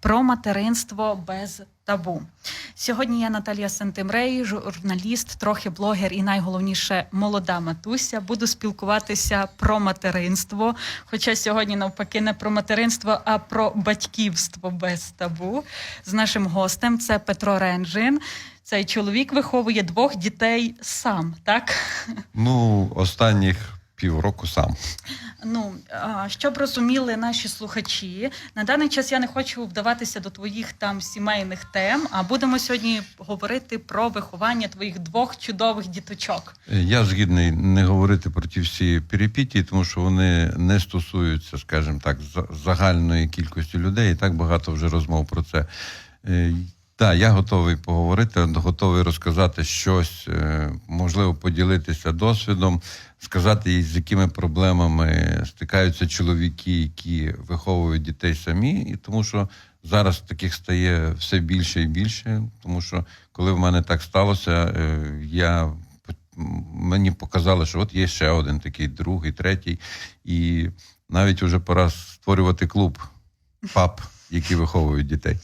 про материнство без табу. Сьогодні я Наталія Сентимрей, журналіст, трохи блогер і найголовніше молода матуся. Буду спілкуватися про материнство. Хоча сьогодні навпаки не про материнство, а про батьківство без табу. З нашим гостем це Петро Ренжин. Цей чоловік виховує двох дітей сам, так? Ну, останніх півроку сам. Ну, щоб розуміли наші слухачі, на даний час я не хочу вдаватися до твоїх там сімейних тем, а будемо сьогодні говорити про виховання твоїх двох чудових діточок. Я згідний не говорити про ті всі перипетії, тому що вони не стосуються, скажімо так, загальної кількості людей. І так багато вже розмов про це. Так, я готовий поговорити, готовий розказати щось, е, можливо, поділитися досвідом, сказати, з якими проблемами стикаються чоловіки, які виховують дітей самі, і тому що зараз таких стає все більше і більше. Тому що коли в мене так сталося, е, я мені показали, що от є ще один такий, другий, третій, і навіть вже пора створювати клуб пап, які виховують дітей.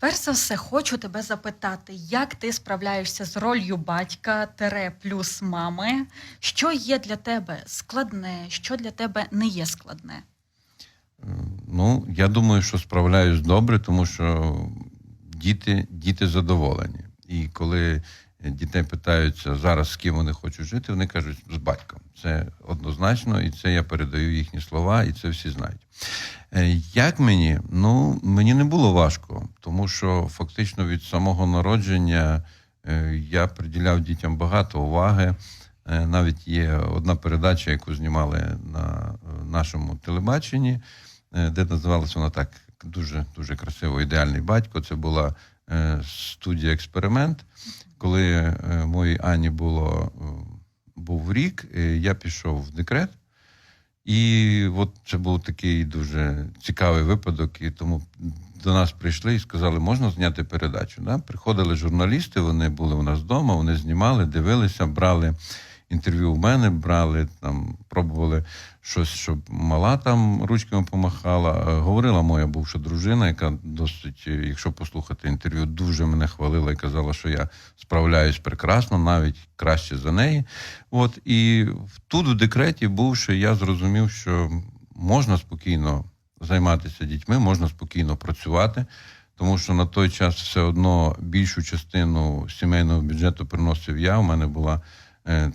Перш за все, хочу тебе запитати, як ти справляєшся з ролью батька тере плюс мами? Що є для тебе складне, що для тебе не є складне? Ну, я думаю, що справляюсь добре, тому що діти, діти задоволені. І коли дітей питаються зараз, з ким вони хочуть жити, вони кажуть з батьком. Це однозначно, і це я передаю їхні слова, і це всі знають. Е, Як мені? Ну, мені не було важко, тому що фактично від самого народження е, я приділяв дітям багато уваги. Е, Навіть є одна передача, яку знімали на нашому телебаченні, де називалася вона так дуже дуже красиво ідеальний батько. Це була студія експеримент. Коли е, моїй Ані було е, був рік, е, я пішов в декрет. І от це був такий дуже цікавий випадок. І тому до нас прийшли і сказали, можна зняти передачу. Да? Приходили журналісти, вони були у нас вдома, вони знімали, дивилися, брали інтерв'ю в мене, брали там, пробували щось, щоб мала там ручками помахала. Е, Говорила моя бувша дружина, яка досить, е, якщо послухати інтерв'ю, дуже мене хвалила і казала, що я справляюсь прекрасно, навіть краще за неї. От і тут в декреті, бувши, я зрозумів, що можна спокійно займатися дітьми, можна спокійно працювати. Тому що на той час все одно більшу частину сімейного бюджету приносив я. У мене була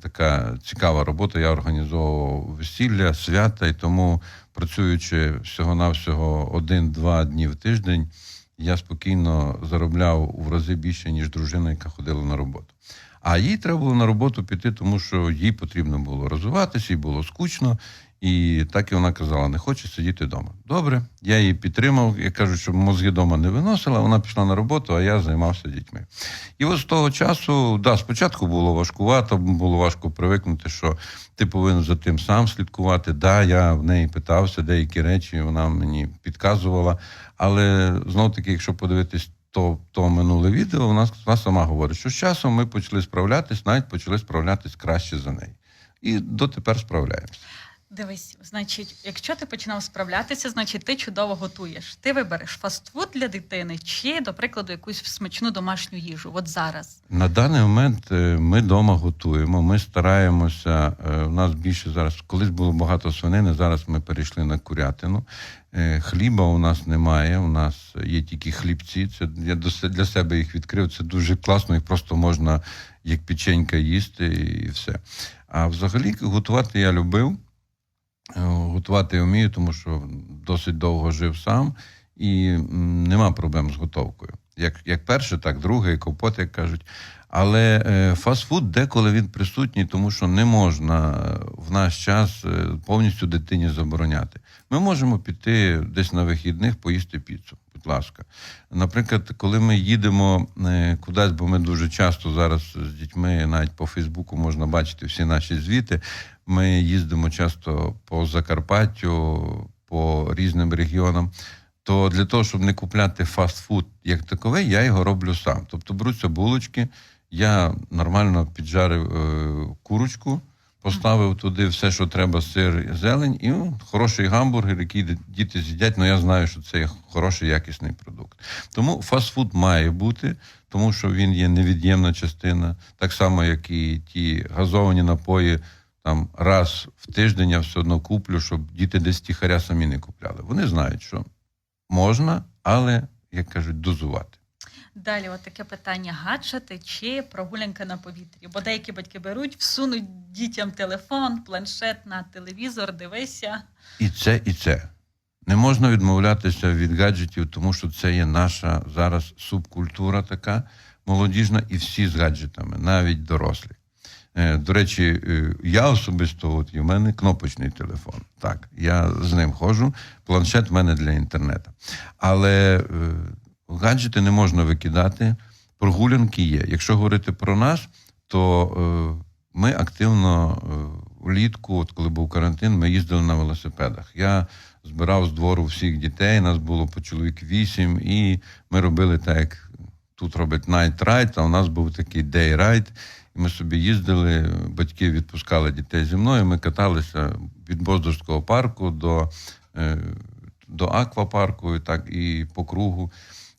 така цікава робота. Я організовував весілля, свята, і тому, працюючи всього-навсього один-два дні в тиждень, я спокійно заробляв в рази більше, ніж дружина, яка ходила на роботу. А їй треба було на роботу піти, тому що їй потрібно було розвиватися, їй було скучно. І так і вона казала, не хоче сидіти вдома. Добре, я її підтримав. Я кажу, що мозги вдома не виносила. Вона пішла на роботу, а я займався дітьми. І от з того часу, да, спочатку було важкувато, було важко привикнути, що ти повинен за тим сам слідкувати. Да, я в неї питався деякі речі, вона мені підказувала. Але знов таки, якщо подивитись то, то минуле відео, вона, вона сама говорить, що з часом ми почали справлятись, навіть почали справлятись краще за неї. І дотепер справляємося. Дивись, значить, якщо ти починав справлятися, значить ти чудово готуєш. Ти вибереш фастфуд для дитини чи, до прикладу, якусь смачну домашню їжу. От зараз. На даний момент е, ми вдома готуємо. Ми стараємося. е, У нас більше зараз, колись було багато свинини. Зараз ми перейшли на курятину. Е, Хліба у нас немає. У нас є тільки хлібці. Це я для себе їх відкрив. Це дуже класно. Їх просто можна як печенька їсти і все. А взагалі готувати я любив. Готувати вмію, тому що досить довго жив сам, і нема проблем з готовкою. Як, як перше, так друге, і компот, як кажуть. Але е, фастфуд деколи він присутній, тому що не можна в наш час е, повністю дитині забороняти. Ми можемо піти десь на вихідних поїсти піцу. Ласка. Наприклад, коли ми їдемо е, кудись, бо ми дуже часто зараз з дітьми, навіть по Фейсбуку можна бачити всі наші звіти. Ми їздимо часто по Закарпаттю, по різним регіонам. То для того, щоб не купляти фастфуд як таковий, я його роблю сам. Тобто беруться булочки, я нормально піджарив е, курочку, поставив туди все, що треба, сир, зелень, і ну, хороший гамбургер, який діти з'їдять. Ну я знаю, що це хороший якісний продукт. Тому фастфуд має бути, тому що він є невід'ємна частина, так само, як і ті газовані напої. Там раз в тиждень я все одно куплю, щоб діти десь тихаря самі не купляли. Вони знають, що можна, але, як кажуть, дозувати. Далі, от таке питання: гаджети чи прогулянка на повітрі? Бо деякі батьки беруть, всунуть дітям телефон, планшет на телевізор, дивися. І це, і це. Не можна відмовлятися від гаджетів, тому що це є наша зараз субкультура така молодіжна, і всі з гаджетами, навіть дорослі. Е, До речі, е, я особисто, от і в мене кнопочний телефон. Так, я з ним ходжу, планшет в мене для інтернету. Але е, гаджети не можна викидати, прогулянки є. Якщо говорити про нас, то е, ми активно е, влітку, от коли був карантин, ми їздили на велосипедах. Я збирав з двору всіх дітей, нас було по чоловік вісім, і ми робили так, як тут робить night ride, а у нас був такий day ride. І ми собі їздили, батьки відпускали дітей зі мною. Ми каталися від Боздорського парку до, е, до аквапарку, і так і по кругу.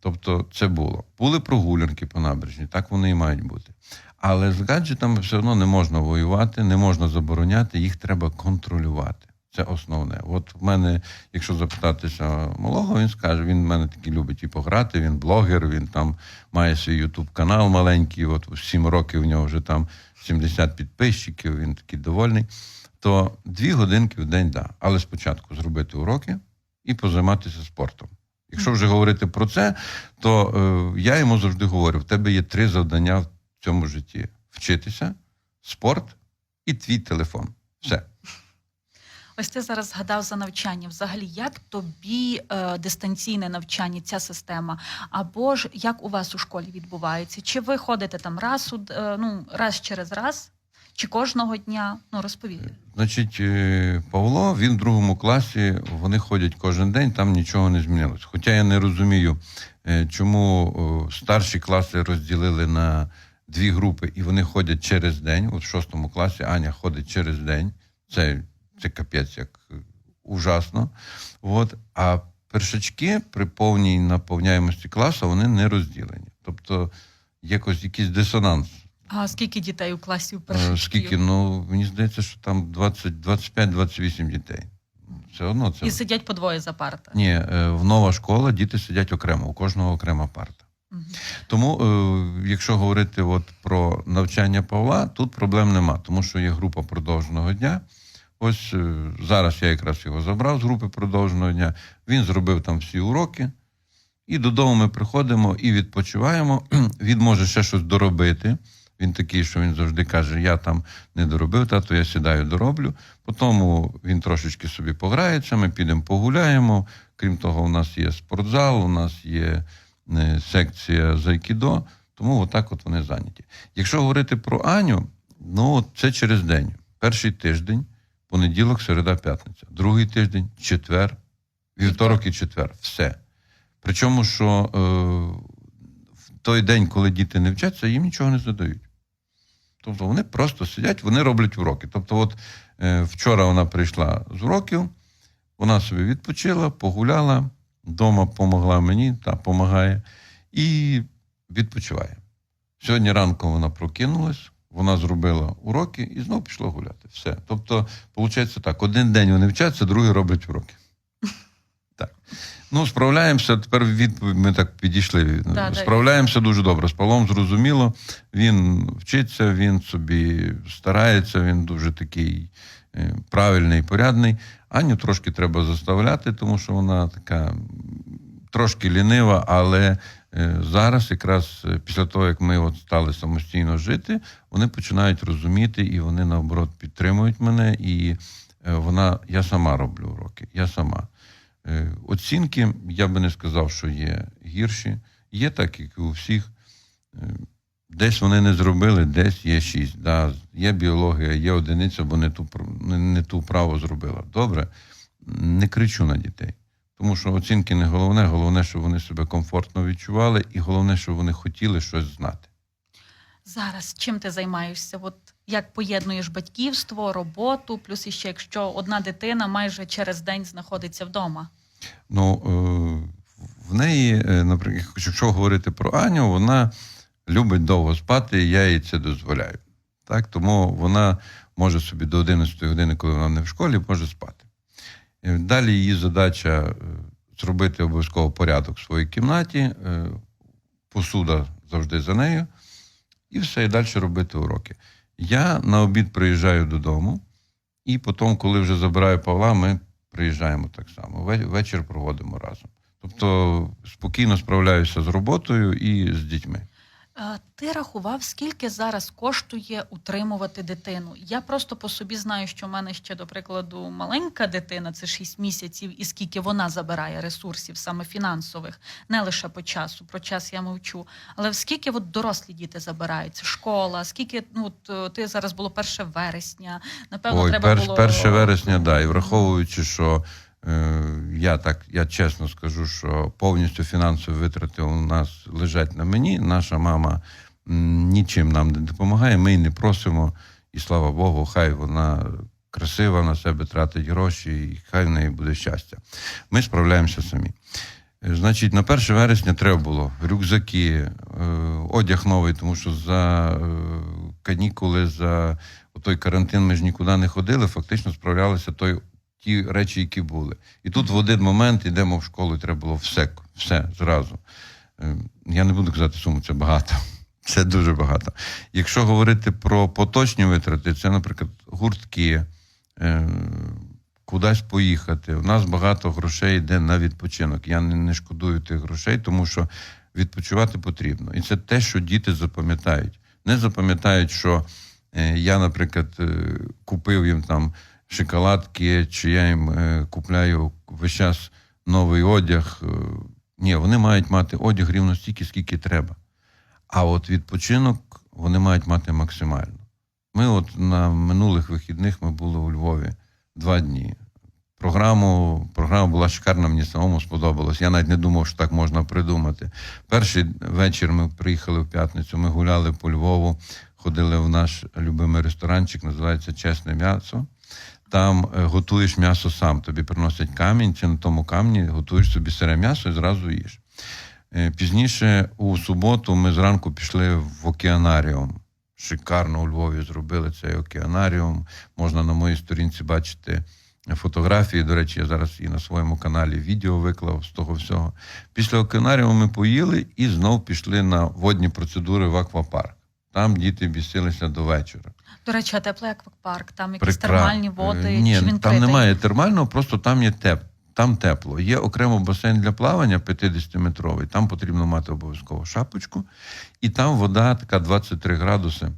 Тобто це було. Були прогулянки по набережні, так вони і мають бути. Але з гаджетами все одно не можна воювати, не можна забороняти, їх треба контролювати. Це основне. От в мене, якщо запитатися малого, він скаже, він в мене такий любить і пограти, він блогер, він там має свій ютуб канал маленький, от в 7 років у нього вже там 70 підписчиків, він такий довольний. То дві годинки в день, да. Але спочатку зробити уроки і позайматися спортом. Якщо вже говорити про це, то е, я йому завжди говорю: в тебе є три завдання в цьому житті: вчитися, спорт і твій телефон. Все. Ось ти зараз згадав за навчання. Взагалі, як тобі е, дистанційне навчання, ця система? Або ж як у вас у школі відбувається? Чи ви ходите там раз е, ну, раз через раз, чи кожного дня? Ну розповідь. Значить, е, Павло, він в другому класі, вони ходять кожен день, там нічого не змінилось. Хоча я не розумію, е, чому старші класи розділили на дві групи, і вони ходять через день. От в шостому класі Аня ходить через день. Це, це капець як е, ужасно. От. А першачки при повній наповняємості класу вони не розділені. Тобто якось якийсь дисонанс. А скільки дітей у класі у Е, перших? Скільки? Ну, мені здається, що там 20, 25-28 дітей. Все одно це. І сидять по двоє за парта. Ні, е, в нова школа діти сидять окремо, у кожного окрема парта. Мгм. Тому, е, якщо говорити от про навчання Павла, тут проблем нема, тому що є група продовженого дня. Ось е, зараз я якраз його забрав з групи продовженого дня. Він зробив там всі уроки, і додому ми приходимо і відпочиваємо. Він може ще щось доробити. Він такий, що він завжди каже: Я там не доробив, тато, я сідаю, дороблю. Потім він трошечки собі пограється, ми підемо погуляємо. Крім того, у нас є спортзал, у нас є е, секція з айкідо, тому отак от вони зайняті. Якщо говорити про Аню, ну це через день. Перший тиждень, понеділок, середа, п'ятниця. Другий тиждень, четвер, вівторок і четвер. Все. Причому, що е, в той день, коли діти не вчаться, їм нічого не задають. Тобто вони просто сидять, вони роблять уроки. Тобто, от е, вчора вона прийшла з уроків, вона собі відпочила, погуляла, вдома допомогла мені та допомагає, і відпочиває. Сьогодні ранком вона прокинулась, вона зробила уроки і знову пішла гуляти. Все. Тобто, виходить так: один день вони вчаться, другий роблять уроки. Так. Ну, справляємося. Тепер відповідь ми так підійшли. да. Справляємося дуже добре. З Павлом зрозуміло. Він вчиться, він собі старається, він дуже такий е, правильний, порядний. Аню трошки треба заставляти, тому що вона така трошки лінива, але е, зараз, якраз е, після того, як ми от стали самостійно жити, вони починають розуміти і вони наоборот підтримують мене. І вона, я сама роблю уроки, я сама. Е, Оцінки я би не сказав, що є гірші. Є так, як і у всіх. Е, Десь вони не зробили, десь є шість. Да. Є біологія, є одиниця, бо не ту, не, ту право зробила. Добре, не кричу на дітей. Тому що оцінки не головне, головне, щоб вони себе комфортно відчували, і головне, щоб вони хотіли щось знати. Зараз чим ти займаєшся? От як поєднуєш батьківство, роботу, плюс іще, якщо одна дитина майже через день знаходиться вдома. Ну, е, в неї, е, наприклад, якщо говорити про Аню, вона любить довго спати, і я їй це дозволяю. Так? Тому вона може собі до 11 години, коли вона не в школі, може спати. Е, Далі її задача зробити обов'язково порядок в своїй кімнаті, посуда завжди за нею, і все, і далі робити уроки. Я на обід приїжджаю додому, і потім, коли вже забираю Павла, ми приїжджаємо так само. Вечір проводимо разом. Тобто спокійно справляюся з роботою і з дітьми. Ти рахував, скільки зараз коштує утримувати дитину? Я просто по собі знаю, що в мене ще, до прикладу, маленька дитина, це 6 місяців, і скільки вона забирає ресурсів, саме фінансових, не лише по часу. Про час я мовчу. Але скільки от дорослі діти забирають? Це школа, скільки ну от, е, ти зараз було 1 вересня? Напевно, Ой, треба перш, було 1 вересня, да, і враховуючи, що я так, я чесно скажу, що повністю фінансові витрати у нас лежать на мені. Наша мама нічим нам не допомагає, ми й не просимо. І слава Богу, хай вона красива на себе тратить гроші, і хай в неї буде щастя. Ми справляємося самі. Е, Значить, на 1 вересня треба було рюкзаки, е, одяг новий, тому що за е, канікули, за той карантин ми ж нікуди не ходили, фактично справлялися той, ті речі, які були. І тут в один момент йдемо в школу, і треба було все, все зразу. Е, Я не буду казати суму, це багато. Це дуже багато. Якщо говорити про поточні витрати, це, наприклад, гуртки, е, кудись поїхати. У нас багато грошей йде на відпочинок. Я не, не шкодую тих грошей, тому що відпочивати потрібно. І це те, що діти запам'ятають. Не запам'ятають, що е, я, наприклад, е, купив їм там шоколадки, чи я їм е, купляю весь час новий одяг. Е, Ні, вони мають мати одяг рівно стільки, скільки треба. А от відпочинок вони мають мати максимально. Ми от на минулих вихідних ми були у Львові два дні. Програму, програма була шикарна, мені самому сподобалось. Я навіть не думав, що так можна придумати. Перший вечір ми приїхали в п'ятницю, ми гуляли по Львову, ходили в наш любимий ресторанчик, називається Чесне м'ясо. Там е, готуєш м'ясо сам. Тобі приносять камінь, чи на тому камні готуєш собі сире м'ясо і зразу їш. Е, Пізніше у суботу ми зранку пішли в океанаріум. Шикарно у Львові зробили цей океанаріум. Можна на моїй сторінці бачити фотографії. До речі, я зараз і на своєму каналі відео виклав з того всього. Після океанаріуму ми поїли і знов пішли на водні процедури в аквапарк. Там діти бісилися до вечора. До речі, а теплий аквапарк, там якісь Прекра- термальні води, Е, Ні, чи він там критий? немає термального, просто там є теп. Там тепло. Є окремо басейн для плавання 50-метровий. Там потрібно мати обов'язково шапочку, і там вода така 23 градуси.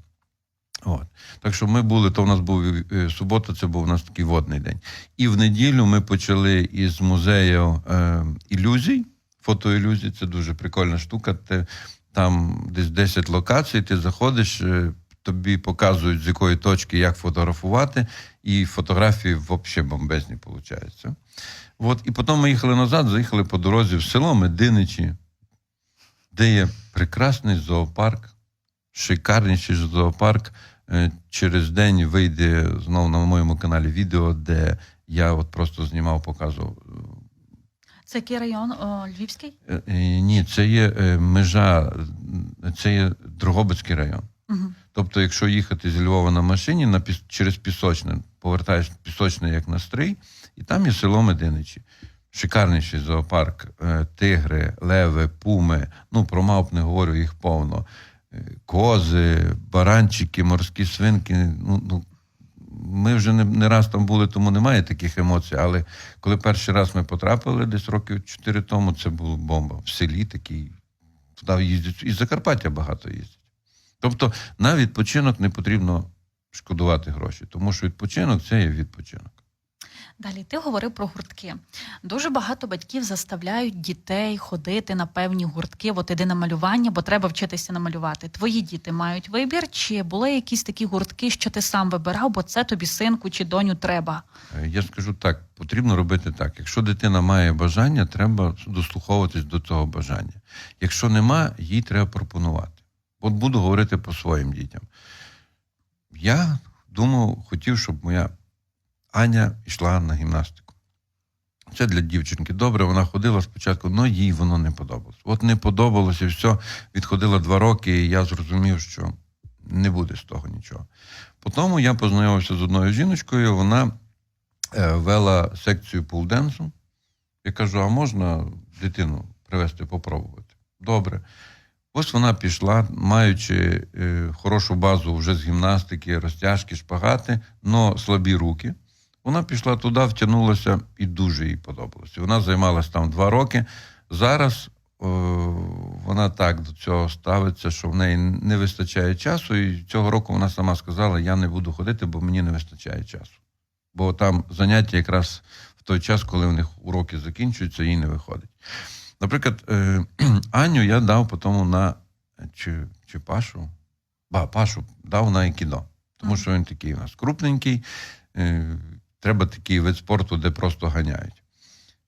От. Так що ми були, то в нас був е, субота, це був у нас такий водний день. І в неділю ми почали із музею е, ілюзій, фотоілюзій. Це дуже прикольна штука. Те, там десь 10 локацій, ти заходиш, е, тобі показують, з якої точки як фотографувати, і фотографії взагалі бомбезні виходять. От, і потім ми їхали назад, заїхали по дорозі в село Мединичі, де є прекрасний зоопарк, шикарніший зоопарк. Е, Через день вийде знову на моєму каналі відео, де я от просто знімав, показував. Це який район? О, Львівський? Е, е, Ні, це є межа, це є Дрогобицький район. Угу. Тобто, якщо їхати зі Львова на машині на піс... через Пісочне, повертаєш Пісочне як на стрий, і там є село Мединичі. Шикарніший зоопарк, е, тигри, леви, пуми. Ну, про мавп не говорю, їх повно. Е, Кози, баранчики, морські свинки. Ну, ну, ми вже не, не раз там були, тому немає таких емоцій. Але коли перший раз ми потрапили десь років чотири тому, це була бомба. В селі такий. Туди їздять, із Закарпаття багато їздять. Тобто на відпочинок не потрібно шкодувати гроші, тому що відпочинок це є відпочинок. Далі ти говорив про гуртки. Дуже багато батьків заставляють дітей ходити на певні гуртки. От іди на малювання, бо треба вчитися намалювати. Твої діти мають вибір, чи були якісь такі гуртки, що ти сам вибирав, бо це тобі синку чи доню треба. Е, Я скажу так: потрібно робити так. Якщо дитина має бажання, треба дослуховуватись до цього бажання. Якщо нема, їй треба пропонувати. От буду говорити по своїм дітям. Я думав, хотів, щоб моя Аня йшла на гімнастику. Це для дівчинки добре. Вона ходила спочатку, але їй воно не подобалось. От не подобалося все. Відходила два роки, і я зрозумів, що не буде з того нічого. Потім я познайомився з одною жіночкою, вона е, вела секцію пулденсу. Я кажу: а можна дитину привезти попробувати? Добре. Ось вона пішла, маючи е, хорошу базу вже з гімнастики, розтяжки, шпагати, але слабі руки. Вона пішла туди, втягнулася і дуже їй подобалося. Вона займалася там два роки. Зараз е, вона так до цього ставиться, що в неї не вистачає часу. І цього року вона сама сказала: я не буду ходити, бо мені не вистачає часу. Бо там заняття якраз в той час, коли у них уроки закінчуються, їй не виходить. Наприклад, е, Аню я дав потім на чи, чи Пашу, ба, Пашу дав на Айкідо, тому що він такий у нас крупненький. Е, треба такий вид спорту, де просто ганяють.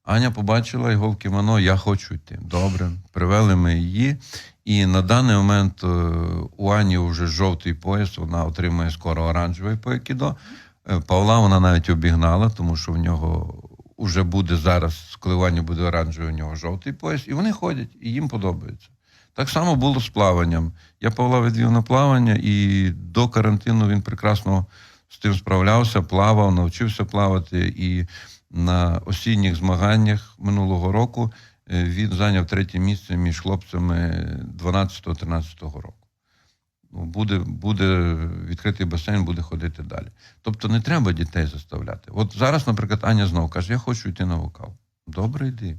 Аня побачила його в кімоно, я хочу йти. Добре, привели ми її. І на даний момент е, у Ані вже жовтий пояс, вона отримує скоро оранжевий по Айкідо. Е, Павла вона навіть обігнала, тому що в нього вже буде зараз, коли у Ані буде оранжевий, у нього жовтий пояс, і вони ходять, і їм подобається. Так само було з плаванням. Я Павла відвів на плавання, і до карантину він прекрасно з тим справлявся, плавав, навчився плавати. І на осінніх змаганнях минулого року е, він зайняв третє місце між хлопцями 12-13 року. Ну, Буде, буде відкритий басейн, буде ходити далі. Тобто не треба дітей заставляти. От зараз, наприклад, Аня знову каже: Я хочу йти на вокал. Добре, йди.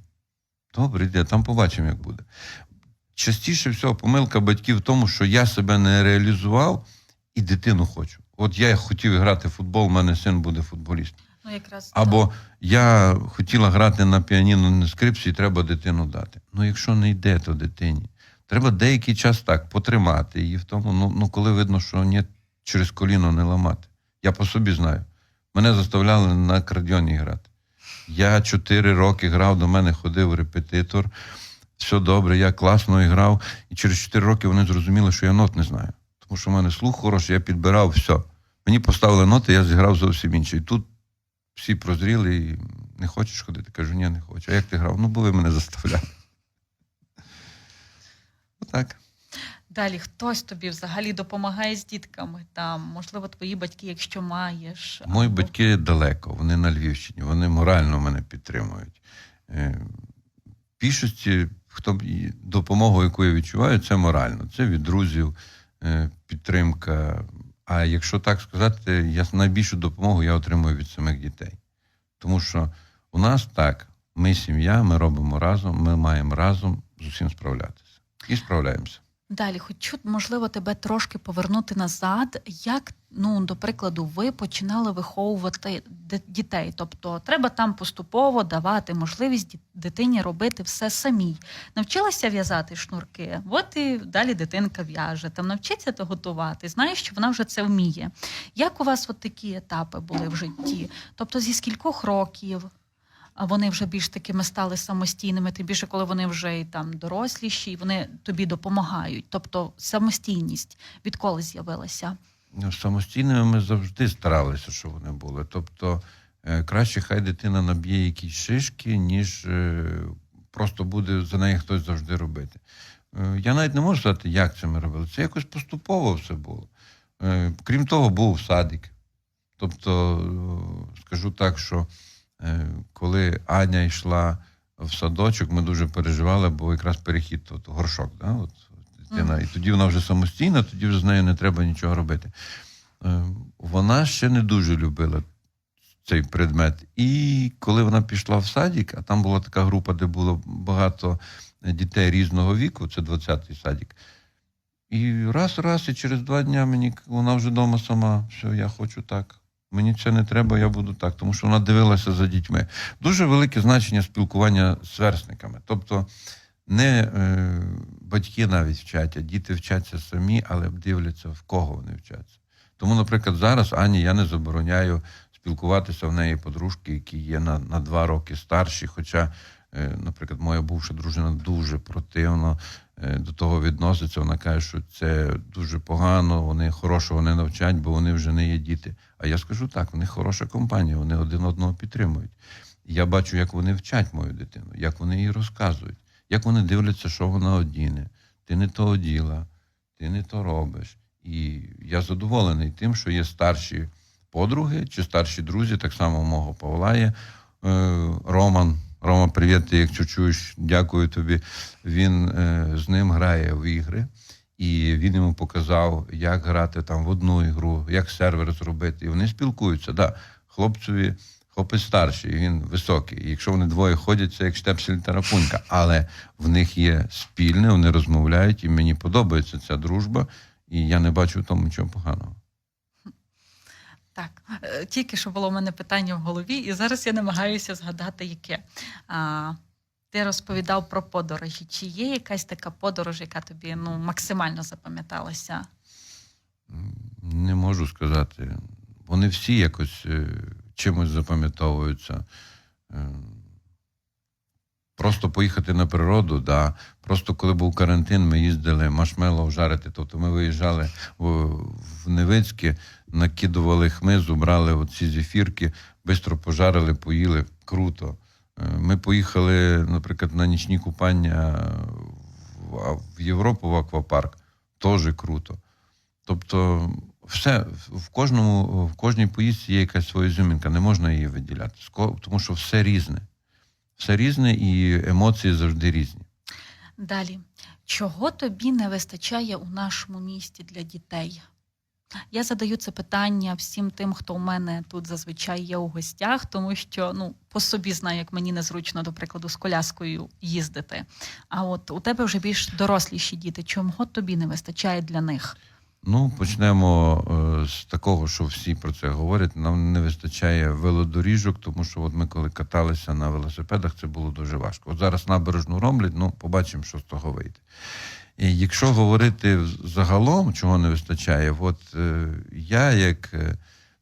Добре, йди, а там побачимо, як буде. Частіше всього, помилка батьків в тому, що я себе не реалізував і дитину хочу. От я хотів грати в футбол, у мене син буде футболістом. Ну, якраз Або я хотіла грати на піаніно на скрипці, і треба дитину дати. Ну, якщо не йде, то дитині. Треба деякий час так потримати її в тому. Ну, ну коли видно, що ні, через коліно не ламати. Я по собі знаю. Мене заставляли на акордіоні грати. Я чотири роки грав, до мене ходив репетитор. Все добре, я класно грав. І через чотири роки вони зрозуміли, що я нот не знаю. Тому що в мене слух хороший, я підбирав все. Мені поставили ноти, я зіграв зовсім інше. І тут всі прозріли і не хочеш ходити. Кажу, ні, не хочу. А як ти грав? Ну, бо ви мене заставляли. Отак. Далі хтось тобі взагалі допомагає з дітками. Там, можливо, твої батьки, якщо маєш. Мої або- батьки далеко, вони на Львівщині, вони морально мене підтримують. Е, Більшості, хто допомогу, яку я відчуваю, це морально. Це від друзів, е, підтримка. А якщо так сказати, я найбільшу допомогу я отримую від самих дітей. Тому що у нас так, ми сім'я, ми робимо разом, ми маємо разом з усім справлятися. І справляємося. Далі хочу, можливо, тебе трошки повернути назад. Як, ну, до прикладу, ви починали виховувати дітей? Тобто, треба там поступово давати можливість дитині робити все самій. Навчилася в'язати шнурки, от і далі дитинка в'яже. Там навчиться то готувати. Знаєш, що вона вже це вміє. Як у вас от такі етапи були в житті? Тобто, зі скількох років? А вони вже більш такими стали самостійними, тим більше, коли вони вже і там доросліші, і вони тобі допомагають. Тобто самостійність відколи з'явилася. Ну, Самостійними ми завжди старалися, щоб вони були. Тобто, е, краще хай дитина наб'є якісь шишки, ніж е, просто буде за неї хтось завжди робити. Е, Я навіть не можу сказати, як це ми робили. Це якось поступово все було. Крім того, був садик. Тобто, скажу так, що коли Аня йшла в садочок, ми дуже переживали, бо якраз перехід, от, горшок, да? от, дитина. І тоді вона вже самостійна, тоді вже з нею не треба нічого робити. Е, Вона ще не дуже любила цей предмет. І коли вона пішла в садик, а там була така група, де було багато дітей різного віку, це 20-й садик. І раз, раз, і через два дня мені вона вже вдома сама, все, я хочу так. Мені це не треба, я буду так, тому що вона дивилася за дітьми. Дуже велике значення спілкування з верстниками. Тобто не е, батьки навіть вчать, а діти вчаться самі, але дивляться, в кого вони вчаться. Тому, наприклад, зараз Ані я не забороняю спілкуватися в неї подружки, які є на, на два роки старші. Хоча, е, наприклад, моя бувша дружина дуже противно до того відноситься. Вона каже, що це дуже погано, вони хорошого не навчать, бо вони вже не є діти. А я скажу так: в них хороша компанія, вони один одного підтримують. Я бачу, як вони вчать мою дитину, як вони їй розказують, як вони дивляться, що вона одіне. Ти не то оділа, ти не то робиш. І я задоволений тим, що є старші подруги чи старші друзі, так само мого Павла є е, Роман. Рома, привіт, ти якщо чуєш, дякую тобі. Він е, з ним грає в ігри, і він йому показав, як грати там в одну ігру, як сервер зробити. І вони спілкуються. Да, хлопцеві, хлопець старший, він високий. Якщо вони двоє ходять, це як штепсель та рапунька. Але в них є спільне, вони розмовляють, і мені подобається ця дружба, і я не бачу в тому нічого поганого. Так, е, тільки що було в мене питання в голові, і зараз я намагаюся згадати, яке. А, ти розповідав про подорожі. Чи є якась така подорож, яка тобі ну, максимально запам'яталася? Не можу сказати. Вони всі якось е, чимось запам'ятовуються. Просто поїхати на природу, да. Просто коли був карантин, ми їздили машмеллоу жарити. Тобто ми виїжджали в, Невицьке, накидували хмизу, брали оці зефірки, швидко пожарили, поїли. Круто. Е, Ми поїхали, наприклад, на нічні купання в, Європу в аквапарк. Теж круто. Тобто, все в кожному, в кожній поїздці є якась своя зумінка, не можна її виділяти, тому що все різне. Все різне і емоції завжди різні. Далі, чого тобі не вистачає у нашому місті для дітей? Я задаю це питання всім тим, хто у мене тут зазвичай є у гостях, тому що ну по собі знаю, як мені незручно, до прикладу, з коляскою їздити. А от у тебе вже більш доросліші діти. Чого тобі не вистачає для них? Ну, почнемо е, з такого, що всі про це говорять. Нам не вистачає велодоріжок, тому що от ми коли каталися на велосипедах, це було дуже важко. От зараз набережну роблять, ну побачимо, що з того вийде. І якщо говорити загалом, чого не вистачає, от е, я, як е,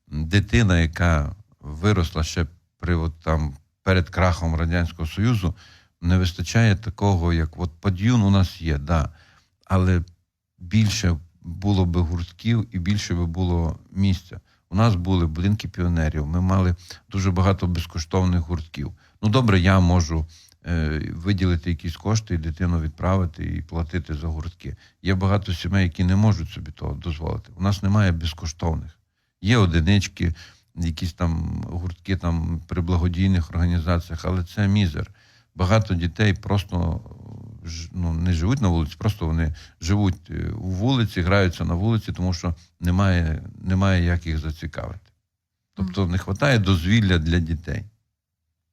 дитина, яка виросла ще при от, там, перед крахом Радянського Союзу, не вистачає такого, як от пад'юн у нас є, да, але більше було би гуртків і більше би було місця. У нас були будинки піонерів, ми мали дуже багато безкоштовних гуртків. Ну, добре, я можу е, виділити якісь кошти і дитину відправити і платити за гуртки. Є багато сімей, які не можуть собі того дозволити. У нас немає безкоштовних. Є одинички, якісь там гуртки там при благодійних організаціях, але це мізер. Багато дітей просто ну, не живуть на вулиці, просто вони живуть е, у вулиці, граються на вулиці, тому що немає, немає як їх зацікавити. Тобто не вистачає дозвілля для дітей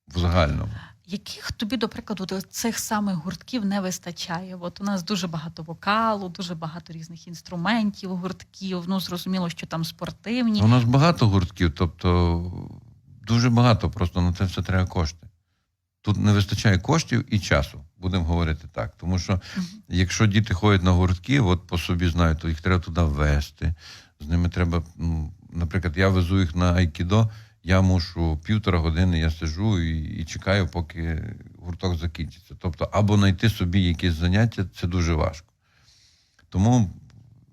в загальному. Яких тобі, до прикладу, цих самих гуртків не вистачає? От у нас дуже багато вокалу, дуже багато різних інструментів, гуртків. Ну зрозуміло, що там спортивні. У нас багато гуртків, тобто дуже багато, просто на це все треба кошти. Тут не вистачає коштів і часу, будемо говорити так. Тому що якщо діти ходять на гуртки, от по собі знають, то їх треба туди вести. З ними треба, ну, наприклад, я везу їх на айкідо, я мушу півтора години, я сижу і, і чекаю, поки гурток закінчиться. Тобто, або знайти собі якесь заняття це дуже важко. Тому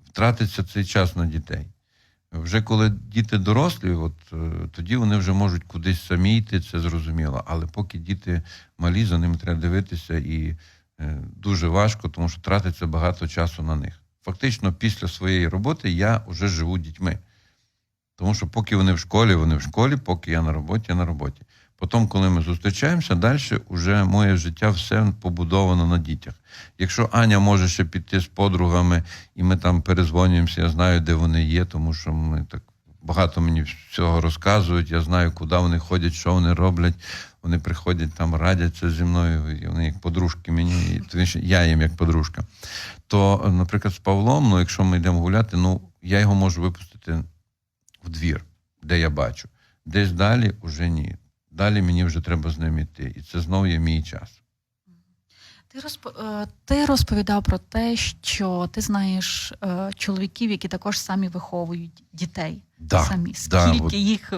втратиться цей час на дітей. Вже коли діти дорослі, от е, тоді вони вже можуть кудись самі йти, це зрозуміло. Але поки діти малі, за ними треба дивитися і е, дуже важко, тому що тратиться багато часу на них. Фактично, після своєї роботи я вже живу дітьми. Тому що поки вони в школі, вони в школі, поки я на роботі, я на роботі. Потім, коли ми зустрічаємося, далі вже моє життя все побудовано на дітях. Якщо Аня може ще піти з подругами, і ми там перезвонюємося, я знаю, де вони є, тому що ми так багато мені всього розказують. Я знаю, куди вони ходять, що вони роблять. Вони приходять там, радяться зі мною, і вони як подружки мені, і я їм як подружка. То, наприклад, з Павлом, ну, якщо ми йдемо гуляти, ну я його можу випустити в двір, де я бачу. Десь далі вже ні. Далі мені вже треба з ним іти. І це знову є мій час. Ти розп... е, ти розповідав про те, що ти знаєш е, чоловіків, які також самі виховують дітей. Да, самі да, скільки от їх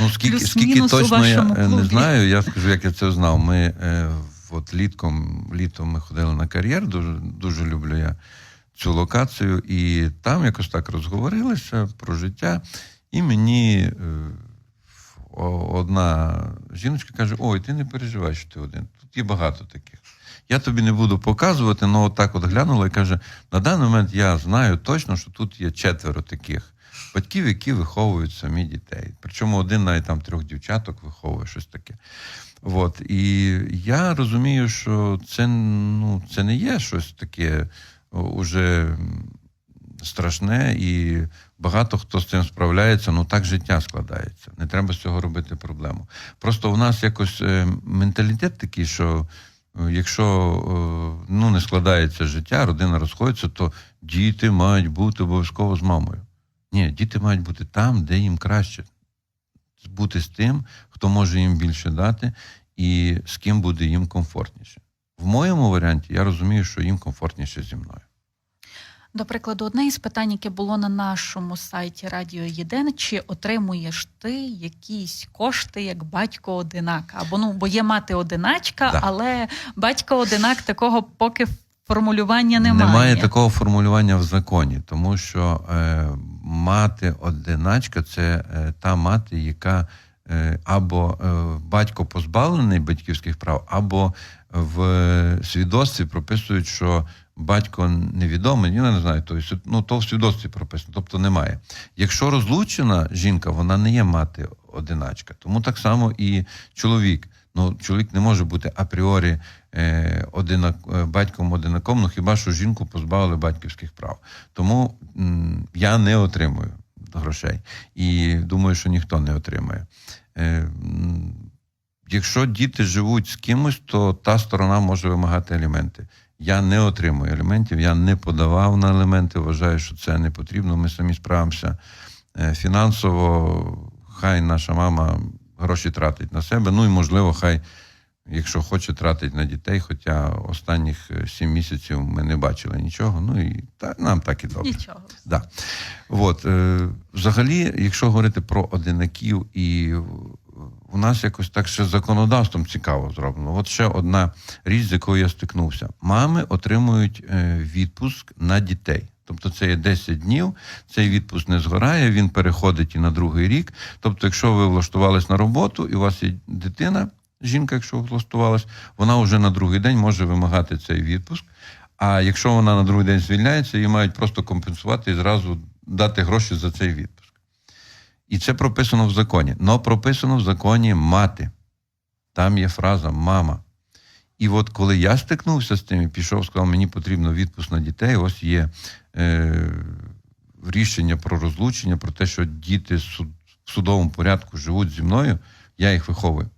Ну, скільки, скільки точно я е, не знаю, я скажу, як я це знав. Ми е, от літком, літом ми ходили на кар'єр, дуже, дуже люблю я цю локацію, і там якось так розговорилися про життя. І мені е, одна жіночка каже: Ой, ти не переживай, що ти один. Тут є багато таких. Я тобі не буду показувати, але отак от глянула і каже: на даний момент я знаю точно, що тут є четверо таких батьків, які виховують самі дітей. Причому один навіть там трьох дівчаток виховує щось таке. От. І я розумію, що це, ну, це не є щось таке уже страшне, і багато хто з цим справляється, ну так життя складається. Не треба з цього робити проблему. Просто у нас якось е, менталітет такий, що е, якщо е, ну, не складається життя, родина розходиться, то діти мають бути обов'язково з мамою. Ні, діти мають бути там, де їм краще. Бути з тим, хто може їм більше дати, і з ким буде їм комфортніше. В моєму варіанті я розумію, що їм комфортніше зі мною. До прикладу, одне із питань, яке було на нашому сайті Радіо Єдин, чи отримуєш ти якісь кошти як батько одинак? Або ну, бо є мати одиначка, Да. але батько одинак такого поки формулювання немає. Немає такого формулювання в законі, тому що е, мати одиначка це е, та мати, яка або е, батько позбавлений батьківських прав, або в свідоцтві прописують, що батько невідомий, я не знаю, то, ну, то в свідоцтві прописано, тобто немає. Якщо розлучена жінка, вона не є мати одиначка. Тому так само і чоловік. Ну, чоловік не може бути апріорі е, одинак, е, батьком одинаком, ну хіба що жінку позбавили батьківських прав. Тому м, я не отримую грошей. І думаю, що ніхто не отримає. Е, якщо діти живуть з кимось, то та сторона може вимагати аліменти. Я не отримую аліментів, я не подавав на аліменти, вважаю, що це не потрібно. Ми самі справимося Е, фінансово. Хай наша мама гроші тратить на себе. Ну і можливо, хай, якщо хоче, тратить на дітей. Хоча останніх е, сім місяців ми не бачили нічого. Ну і та, нам так і добре. Нічого. Да. От, е, взагалі, якщо говорити про одинаків, і у нас якось так ще законодавством цікаво зроблено. От ще одна річ, з якою я стикнувся. Мами отримують е, відпуск на дітей. Тобто це є 10 днів, цей відпуск не згорає, він переходить і на другий рік. Тобто, якщо ви влаштувались на роботу і у вас є дитина, жінка, якщо влаштувалась, вона вже на другий день може вимагати цей відпуск. А якщо вона на другий день звільняється, її мають просто компенсувати і зразу дати гроші за цей відпуск. І це прописано в законі. Но прописано в законі мати. Там є фраза мама. І от коли я стикнувся з тим і пішов, сказав, мені потрібно відпуск на дітей, ось є е, рішення про розлучення, про те, що діти в судовому порядку живуть зі мною, я їх виховую.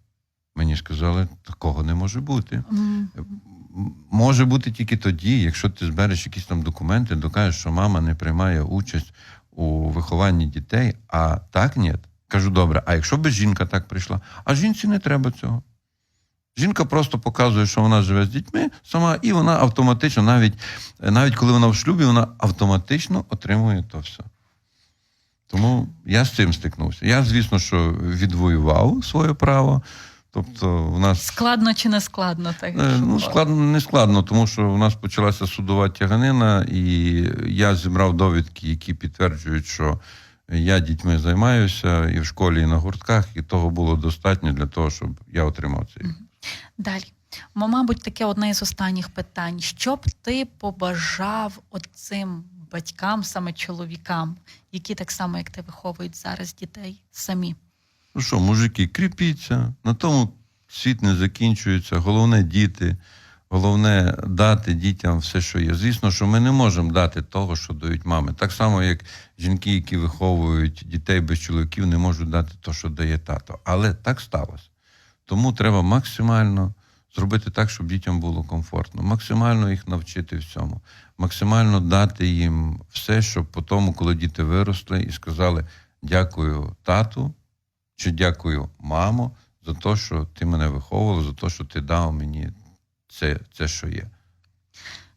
Мені сказали, такого не може бути. М- Може бути тільки тоді, якщо ти збереш якісь там документи, докажеш, що мама не приймає участь у вихованні дітей, а так ні. Кажу, добре, а якщо би жінка так прийшла, а жінці не треба цього. Жінка просто показує, що вона живе з дітьми сама, і вона автоматично, навіть, навіть коли вона в шлюбі, вона автоматично отримує то все. Тому я з цим стикнувся. Я, звісно, що відвоював своє право. Тобто, у нас Складно чи не складно? Так, Е, Ну, складно, не складно, тому що у нас почалася судова тяганина, і я зібрав довідки, які підтверджують, що я дітьми займаюся і в школі, і на гуртках, і того було достатньо для того, щоб я отримав цей. Далі. Мабуть, таке одне із останніх питань. Що б ти побажав оцим батькам, саме чоловікам, які так само, як ти виховують зараз дітей самі? Ну що, мужики, кріпіться, на тому світ не закінчується. Головне діти, головне дати дітям все, що є. Звісно, що ми не можемо дати того, що дають мами. Так само, як жінки, які виховують дітей без чоловіків, не можуть дати те, що дає тато. Але так сталося. Тому треба максимально зробити так, щоб дітям було комфортно, максимально їх навчити всьому, максимально дати їм все, щоб по тому, коли діти виросли і сказали дякую тату чи дякую, мамо, за те, що ти мене виховувала, за те, що ти дав мені це, це що є.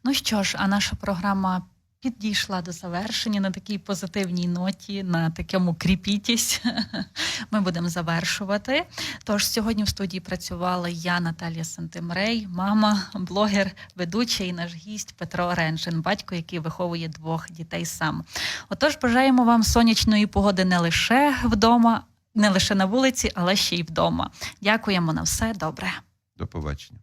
Ну що ж, а наша програма підійшла до завершення на такій позитивній ноті, на такому кріпітісь. Ми будемо завершувати. Тож сьогодні в студії працювала я, Наталія Сантимрей, мама, блогер, ведуча і наш гість Петро Реншин, батько, який виховує двох дітей сам. Отож, бажаємо вам сонячної погоди не лише вдома. Не лише на вулиці, але ще й вдома. Дякуємо на все добре. До побачення.